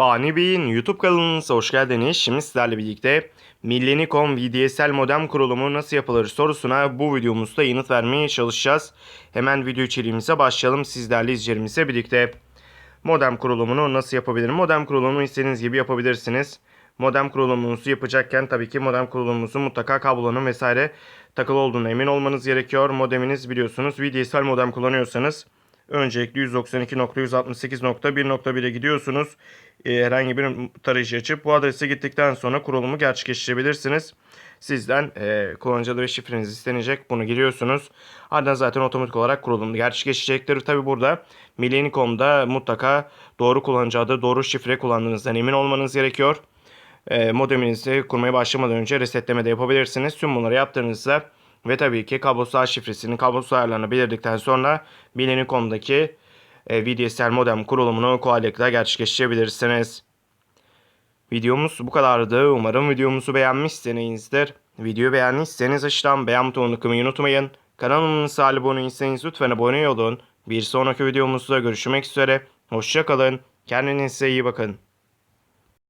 Fani Bey'in YouTube kanalınıza hoş geldiniz. Şimdi sizlerle birlikte Millenicom VDSL modem kurulumu nasıl yapılır sorusuna bu videomuzda yanıt vermeye çalışacağız. Hemen video içeriğimize başlayalım sizlerle izleyicilerimizle birlikte. Modem kurulumunu nasıl yapabilirim? Modem kurulumunu istediğiniz gibi yapabilirsiniz. Modem kurulumunuzu yapacakken tabii ki modem kurulumunuzun mutlaka kablonun vesaire takılı olduğuna emin olmanız gerekiyor. Modeminiz biliyorsunuz VDSL modem kullanıyorsanız öncelikle 192.168.1.1'e gidiyorsunuz. Ee, herhangi bir tarayıcı açıp bu adrese gittikten sonra kurulumu gerçekleştirebilirsiniz. Sizden e, kullanıcı adı ve şifreniz istenecek. Bunu giriyorsunuz. Ardından zaten otomatik olarak kurulum gerçekleşecektir. Tabi burada Millenicom'da mutlaka doğru kullanıcı adı, doğru şifre kullandığınızdan emin olmanız gerekiyor. E, modeminizi kurmaya başlamadan önce resetleme de yapabilirsiniz. Tüm bunları yaptığınızda ve tabii ki kablosuz ağ şifresinin kablosuz ayarlarını belirledikten sonra Millenicom'daki e, VDSL modem kurulumunu kolaylıkla gerçekleştirebilirsiniz. Videomuz bu kadardı. Umarım videomuzu beğenmişsinizdir. Videoyu beğendiyseniz aşağıdan beğen butonunu tıklamayı unutmayın. Kanalımıza abone değilseniz lütfen abone olun. Bir sonraki videomuzda görüşmek üzere. Hoşçakalın. Kendinize iyi bakın.